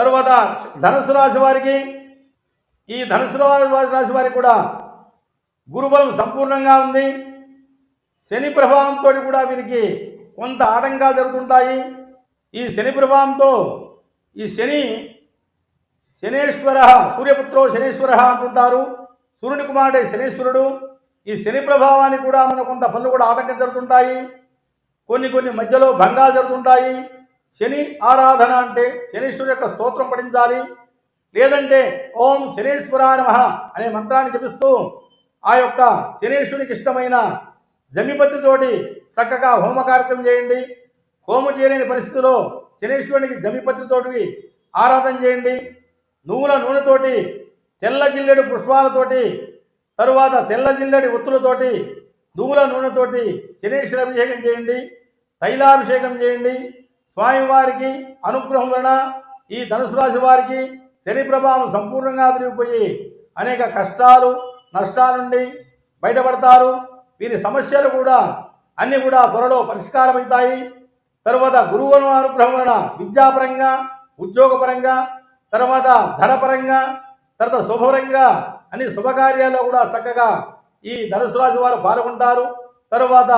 తర్వాత ధనుసు రాశి వారికి ఈ ధనుసు రాశి వారికి కూడా గురుబలం సంపూర్ణంగా ఉంది. శని ప్రభావంతో కూడా వీరికి కొంత ఆటంకాలు జరుగుతుంటాయి. ఈ శని ప్రభావంతో ఈ శని శనేశ్వర సూర్యపుత్రో శనేశ్వర అంటుంటారు. సూర్యుని కుమారుడే శనేశ్వరుడు. ఈ శని ప్రభావానికి కూడా మన కొంత పనులు కూడా ఆటంకం జరుగుతుంటాయి. కొన్ని కొన్ని మధ్యలో భంగాలు జరుగుతుంటాయి. శని ఆరాధన అంటే శనీశ్వరుడు యొక్క స్తోత్రం పఠించాలి. లేదంటే ఓం శనేశ్వర నమః అనే మంత్రాన్ని జపిస్తూ ఆ యొక్క శనీశ్వరునికి ఇష్టమైన జమిపతితోటి చక్కగా హోమ కార్యక్రమం చేయండి. హోమం చేయలేని పరిస్థితిలో శనీశ్వరునికి జమిపతితోటి ఆరాధన చేయండి. నువ్వుల నూనెతోటి తెల్ల జిల్లెడు పుష్పాలతోటి తరువాత తెల్ల జిల్లెడి ఒత్తులతోటి నువ్వుల నూనెతోటి శనీశ్వర అభిషేకం చేయండి. తైలాభిషేకం చేయండి. స్వామివారికి అనుగ్రహం వలన ఈ ధనుసు రాశి వారికి శని ప్రభావం సంపూర్ణంగా తిరిగిపోయి అనేక కష్టాలు నష్టాల నుండి బయటపడతారు. వీరి సమస్యలు కూడా అన్నీ కూడా త్వరలో పరిష్కారం అవుతాయి తరువాత గురువు అనుగ్రహం వలన విద్యాపరంగా ఉద్యోగపరంగా తర్వాత ధనపరంగా తర్వాత శుభపరంగా అన్ని శుభకార్యాల్లో కూడా చక్కగా ఈ ధనుసు రాశి వారు పాల్గొంటారు. తరువాత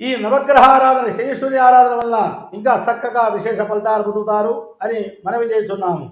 ఈ నవగ్రహ ఆరాధన శనీశ్వరి ఆరాధన వలన ఇంకా చక్కగా విశేష ఫలితాలు పొందుతారు అని మనవి చేస్తున్నాము.